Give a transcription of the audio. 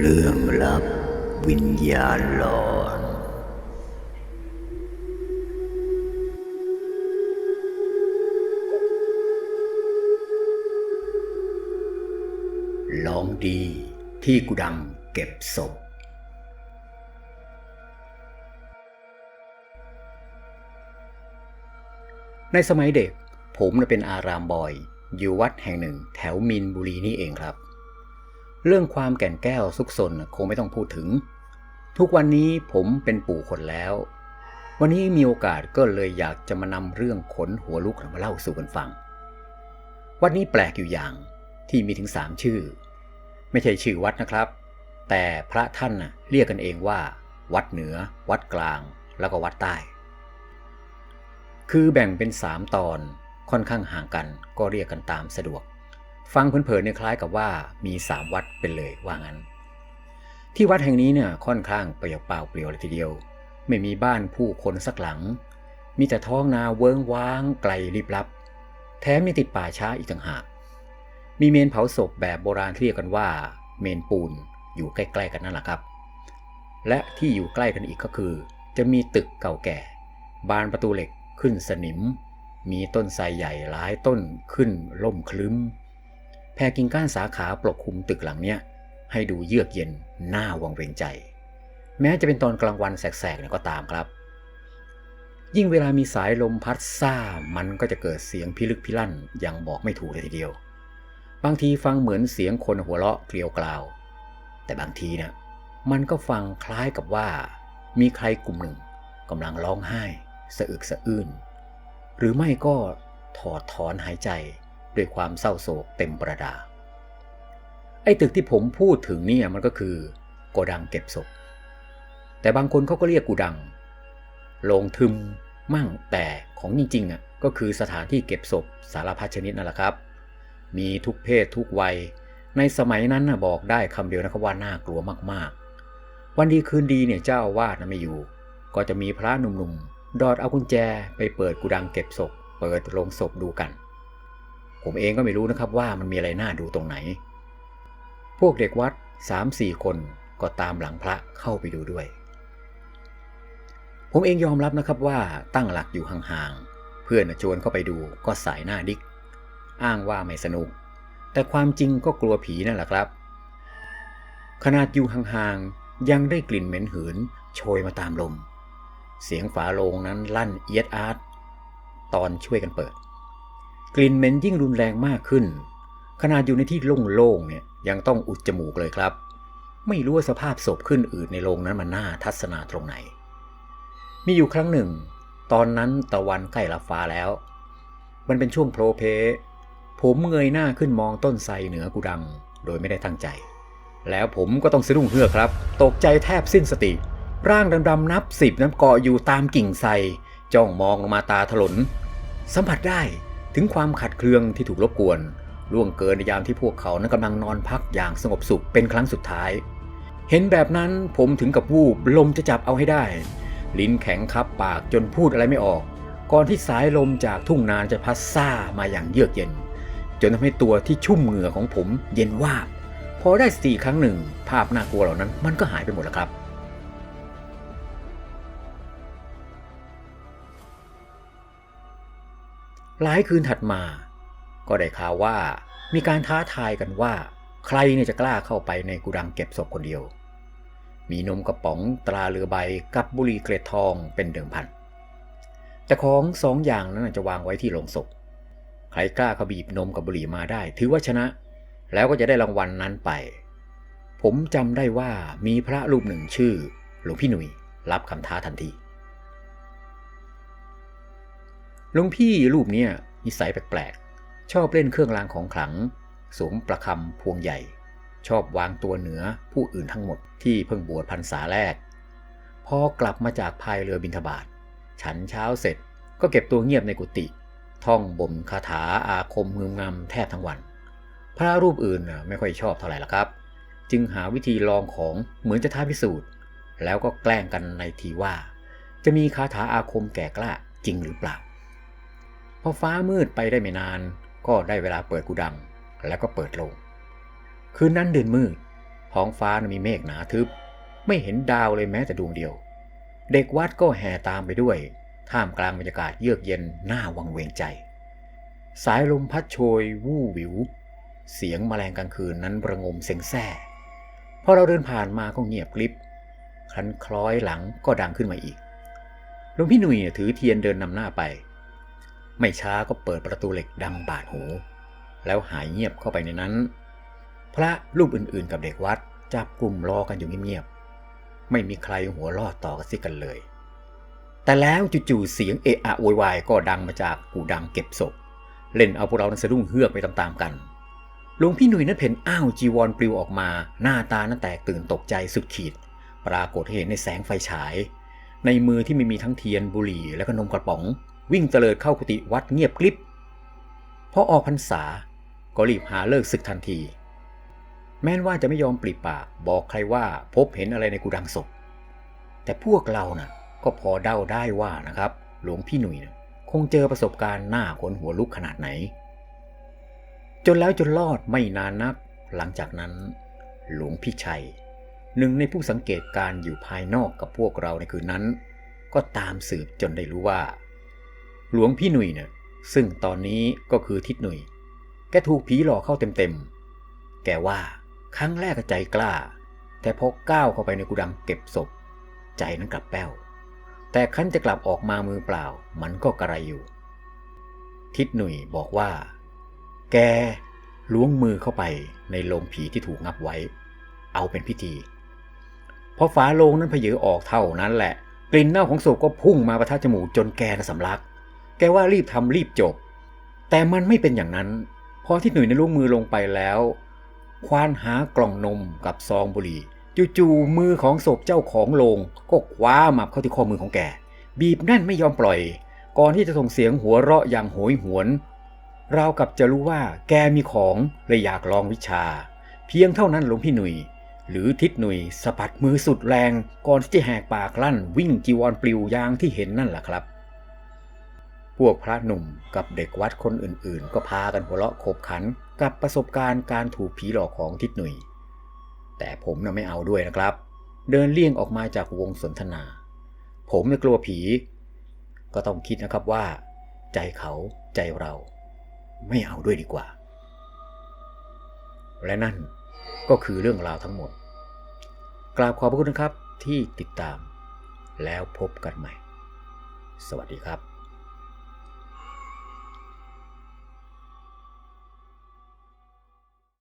เรื่องลับวิญญาณหลอนลองดีที่กุดังเก็บศพ ในสมัยเด็ก ผมเป็นอารามบอย อยู่วัดแห่งหนึ่งแถวมินบุรีนี่เองครับ เรื่องความแก่นแก้วซุกซนคงไม่ต้องพูดถึง ทุกวันนี้ผมเป็นปู่คนแล้ว วันนี้มีโอกาสก็เลยอยากจะมานำเรื่องขนหัวลุกมาเล่าสู่กันฟัง วัดนี้แปลกอยู่อย่างที่มีถึงสามชื่อ ไม่ใช่ชื่อวัดนะครับ แต่พระท่านเรียกกันเองว่า วัดเหนือ วัดกลาง แล้วก็วัดใต้ คือแบ่งเป็นสามตอนค่อนข้างห่างกันก็เรียกกันตามสะดวก ฟังเผินๆเนี่ยคล้ายกับว่ามีสามวัดเป็นเลยว่างั้น ที่วัดแห่งนี้เนี่ยค่อนข้างเปลี่ยวเปล่าเปลี่ยวเลยทีเดียว ไม่มีบ้านผู้คนสักหลัง มีแต่ท้องนาเวิงว้างไกลลิบลับ แถมมีติดป่าช้าอีกต่างหาก มีเมนเผาศพแบบโบราณที่เรียกกันว่า เมนปูนอยู่ใกล้ๆกันนั่นแหละครับ และที่อยู่ใกล้กันอีกก็คือ จะมีตึกเก่าแก่ บานประตูเหล็กขึ้นสนิม มีต้นไทรใหญ่หลายต้นขึ้นล่มคลึ้ม แผ่กิ่งก้านสาขาปกคลุมตึกหลังเนี้ยให้ดูเยือกเย็นน่าวังเวงใจ แม้จะเป็นตอนกลางวันแสกๆเนี่ยก็ตามครับ ยิ่งเวลามีสายลมพัดซ่ามันก็จะเกิดเสียงพิลึกพิลั่นอย่างบอกไม่ถูกเลยทีเดียว บางทีฟังเหมือนเสียงคนหัวเราะเกลียวกล่าว แต่บางทีเนี่ยมันก็ฟังคล้ายกับว่า มีใครกลุ่มหนึ่งกำลังร้องไห้ สะอึกสะอื้นหรือไม่ก็ถอดถอนหายใจ ด้วยความเศร้าโศกเต็มประดา ไอ้ตึกที่ผมพูดถึงเนี่ยมันก็คือโกดังเก็บศพ แต่บางคนเขาก็เรียกกูดังโรงทึมมั่งแต่ของจริงๆอะก็คือสถานที่เก็บศพสารพัดชนิดนั่นแหละครับ มีทุกเพศทุกวัย ในสมัยนั้นนะบอกได้คำเดียวนะครับว่าน่ากลัวมากๆ วันดีคืนดีเนี่ยเจ้าวาสนะไม่อยู่ ก็จะมีพระหนุ่มๆ ดอดเอากุญแจไปเปิดกูดังเก็บศพ เปิดโรงศพดูกัน ผมเองก็ไม่รู้นะครับว่ามันมีอะไรน่าดูตรงไหน พวกเด็กวัด3-4คนก็ตามหลังพระเข้าไปดูด้วย ผมเองยอมรับนะครับว่าตั้งหลักอยู่ห่างๆ เพื่อนชวนเข้าไปดูก็สายหน้าดิก อ้างว่าไม่สนุก แต่ความจริงก็กลัวผีนั่นแหละครับ ขนาดอยู่ห่างๆ ยังได้กลิ่นเหม็นหืนโชยมาตามลม เสียงฝาโลงนั้นลั่นเอียดอาร์ตตอนช่วยกันเปิด กลิ่นเหม็นยิ่งรุนแรงมากขึ้น ขนาดอยู่ในที่โล่งๆเนี่ยยังต้องอุดจมูกเลยครับ ไม่รู้ว่าสภาพศพขึ้นอืดในโรงนั้นมันน่าทัศนาตรงไหน มีอยู่ครั้งหนึ่ง ตอนนั้นตะวันใกล้ลับฟ้าแล้ว มันเป็นช่วงโพลเพ ผมเงยหน้าขึ้นมองต้นไทรเหนือกูดัง โดยไม่ได้ตั้งใจ แล้วผมก็ต้องสะดุ้งเฮือกครับ ตกใจแทบสิ้นสติ ร่างดำๆนับสิบน้ำเกาะอยู่ตามกิ่งไทรจ้องมองลงมาตาถลน สัมผัสได้ ถึงความขัดเคืองที่ถูกรบกวน ล่วงเกินในยามที่พวกเขานั้นกำลังนอนพักอย่างสงบสุขเป็นครั้งสุดท้าย เห็นแบบนั้นผมถึงกับวูบลมจะจับเอาให้ได้ ลิ้นแข็งคับปากจนพูดอะไรไม่ออก ก่อนที่สายลมจากทุ่งนานจะพัดซ่ามาอย่างเยือกเย็น จนทำให้ตัวที่ชุ่มเหงื่อของผมเย็นวาบพอได้สติครั้งหนึ่ง ภาพน่ากลัวเหล่านั้นมันก็หายไปหมดแล้วครับ หลายคืนถัดมา ก็ได้ข่าวว่ามีการท้าทายกันว่า ใครเนี่ยจะกล้าเข้าไปในกุดังเก็บศพคนเดียว มีนมกระป๋องตราเรือใบกับบุหรี่เกล็ดทองเป็นเดิมพัน แต่ของสองอย่างนั้นจะวางไว้ที่โลงศพ ใครกล้าขบีบนมกับบุหรี่มาได้ ถือว่าชนะ แล้วก็จะได้รางวัลนนั้นไป ผมจำได้ว่ามีพระรูปหนึ่งชื่อหลวงพี่หนุ่ยรับคำท้าทันที หลวงพี่รูปเนี้ยนิสัยแปลกๆ ชอบเล่นเครื่องรางของขลัง สวมประคำพวงใหญ่ ชอบวางตัวเหนือผู้อื่นทั้งหมดที่เพิ่งบวชพรรษาแรก พอกลับมาจากพายเรือบินทบาทฉันเช้าเสร็จก็เก็บตัวเงียบในกุฏิท่องบ่มคาถาอาคมมืองำแทบทั้งวัน พระรูปอื่นน่ะไม่ค่อยชอบเท่าไหร่ละครับ จึงหาวิธีลองของเหมือนจะท้าพิสูจน์ แล้วก็แกล้งกันในทีว่า จะมีคาถาอาคมแก่กล้าจริงหรือเปล่า พอฟ้ามืดไปได้ไม่นาน ก็ได้เวลาเปิดกูดัง แล้วก็เปิดลง คืนนั้นเดือนมืด ท้องฟ้ามีเมฆหนาทึบ ไม่เห็นดาวเลยแม้แต่ดวงเดียว เด็กวัดก็แห่ตามไปด้วย ท่ามกลางบรรยากาศเยือกเย็นน่าวังเวงใจ สายลมพัดโชย วู่วิว เสียงแมลงกลางคืนนั้นประงมเซ็งแซ่พอเราเดินผ่านมาก็เงียบกริบคลันคล้อยหลังก็ดังขึ้นมาอีกหลวงพี่หนุ่ยถือเทียนเดินนำหน้าไป ไม่ช้าก็เปิดประตูเหล็กดังบาดหู แล้วหายเงียบเข้าไปในนั้น พระรูปอื่นๆกับเด็กวัดจับกลุ่มรอกันอยู่เงียบๆไม่มีใครหัวลอดต่อกันสิกันเลย แต่แล้วจู่ๆเสียงเอะอะโวยวายก็ดังมาจากกูดังเก็บศพ เล่นเอาพวกเรานั้นสะดุ้งเฮือกไปตามๆกันหลวงพี่หนุ่ยนั้นเห็นอ้าวจีวรปลิวออกมา หน้าตานั้นแตกตื่นตกใจสุดขีด ปรากฏเห็นในแสงไฟฉาย ในมือที่ไม่มีทั้งเทียนบุหรี่และก็นมกระป๋อง วิ่งเตลิดเข้ากุฏิวัดเงียบกริบพอออกพรรษาก็รีบหาเลิกศึกทันที แม้นว่าจะไม่ยอมปริปากบอกใครว่าพบเห็นอะไรในกุดังศพ แต่พวกเรานะ่ะ ก็พอเดาได้ว่านะครับ หลวงพี่หนุ่ยนะคงเจอประสบการณ์หน้าขนหัวลุกขนาดไหน จนแล้วจนรอดไม่นานนัก หลังจากนั้น หลวงพี่ชัย หนึ่งในผู้สังเกตการณ์อยู่ภายนอกกับพวกเราในคืนนั้น ก็ตามสืบจนได้รู้ว่า หลวงพี่หนุ่ยเนี่ยซึ่งตอนนี้ก็คือทิศหนุ่ย แกถูกผีหลอกเข้าเต็มๆ แกว่าครั้งแรกใจกล้า แต่พอก้าวเข้าไปในกุดังเก็บศพ ใจนั้นกลับแป้ว แต่คั้นจะกลับออกมามือเปล่า มันก็กระไรอยู่ ทิศหนุ่ยบอกว่า แกล้วงมือเข้าไปในโลงผีที่ถูกงับไว้ เอาเป็นพิธี พอฝาโลงนั้นเพเยอออกเท่านั้นแหละ กลิ่นเน่าของศพก็พุ่งมาประทัดจมูกจนแกน่ะสำลัก แกว่ารีบทำรีบจบ แต่มันไม่เป็นอย่างนั้น พอที่หนุ่ยในลูกมือลงไปแล้ว ควานหากล่องนมกับซองบุหรี่จู่ๆมือของศพเจ้าของโลงก็คว้ามาเข้าที่ข้อมือของแก บีบแน่นไม่ยอมปล่อย ก่อนที่จะส่งเสียงหัวเราะอย่างโหยหวนราวกับจะรู้ว่าแกมีของเลยอยากลองวิชา เพียงเท่านั้นหลวงพี่หนุ่ย หรือทิศหนุ่ยสะบัดมือสุดแรง ก่อนที่จะแหกปากลั่นวิ่งจีวรปลิวยางที่เห็นนั่นแหละครับ พวกพระหนุ่มกับเด็กวัดคนอื่นๆ ก็พากันหัวเราะขบขันกับประสบการณ์การถูกผีหลอกของทิศหนุ่ย แต่ผมน่ะไม่เอาด้วยนะครับ เดินเลี่ยงออกมาจากวงสนทนา ผมไม่กลัวผี ก็ต้องคิดนะครับว่า ใจเขาใจเรา ไม่เอาด้วยดีกว่า และนั่นก็คือเรื่องราวทั้งหมด กราบขอบพระคุณนะครับที่ติดตาม แล้วพบกันใหม่ สวัสดีครับ